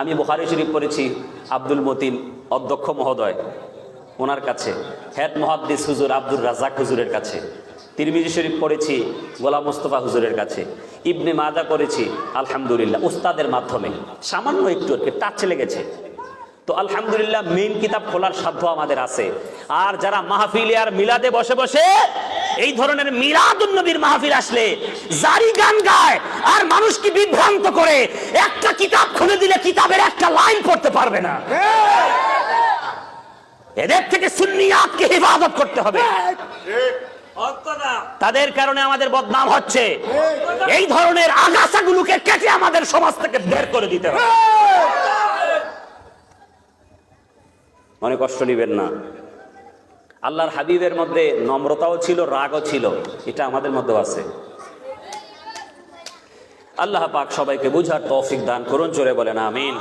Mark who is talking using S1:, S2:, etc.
S1: আমি বুখারি শরীফ পড়েছি, আব্দুল মতিন অধ্যক্ষ মহোদয়, ওনার কাছে। হেড মহাদ্দিস হুজুর আব্দুর রাজাক হুজুরের কাছে। তিরমিজি শরীফ পড়েছি, গোলাম মুস্তফা হুজুরের কাছে। ইবনে মাজা করেছি আলহামদুলিল্লাহ, উস্তাদের মাধ্যমে। সামান্য একটু আর কি টাচ লেগেছে। তো আলহামদুলিল্লাহ মেইন কিতাব খোলার সাধ্য আমাদের আছে। আর যারা মাহফিলে আর মিলাদে বসে বসে, এই ধরনের মিলাদুন নবীর মাহফিল আসলে, জারি গান গায়, আর মানুষ কি বিভ্রান্ত করে একটা কিতাব খুলে দিলে কিতাবের একটা লাইন পড়তে পারবে না। এদের থেকে সুন্নিয়াতকে হেফাজত করতে হবে। তাদের কারণে আমাদের বদনাম হচ্ছে। এই ধরনের আগাছাগুলোকে কেটে আমাদের সমাজ থেকে বের করে দিতে হবে। মনে কষ্ট নিবেন না। আল্লাহর হাবিবের মধ্যে নম্রতাও ছিল রাগও ছিল। এটা আমাদের মধ্যেও আছে। আল্লাহ পাক সবাইকে বুঝার তৌফিক দান করুন চলে বলেন আমিন।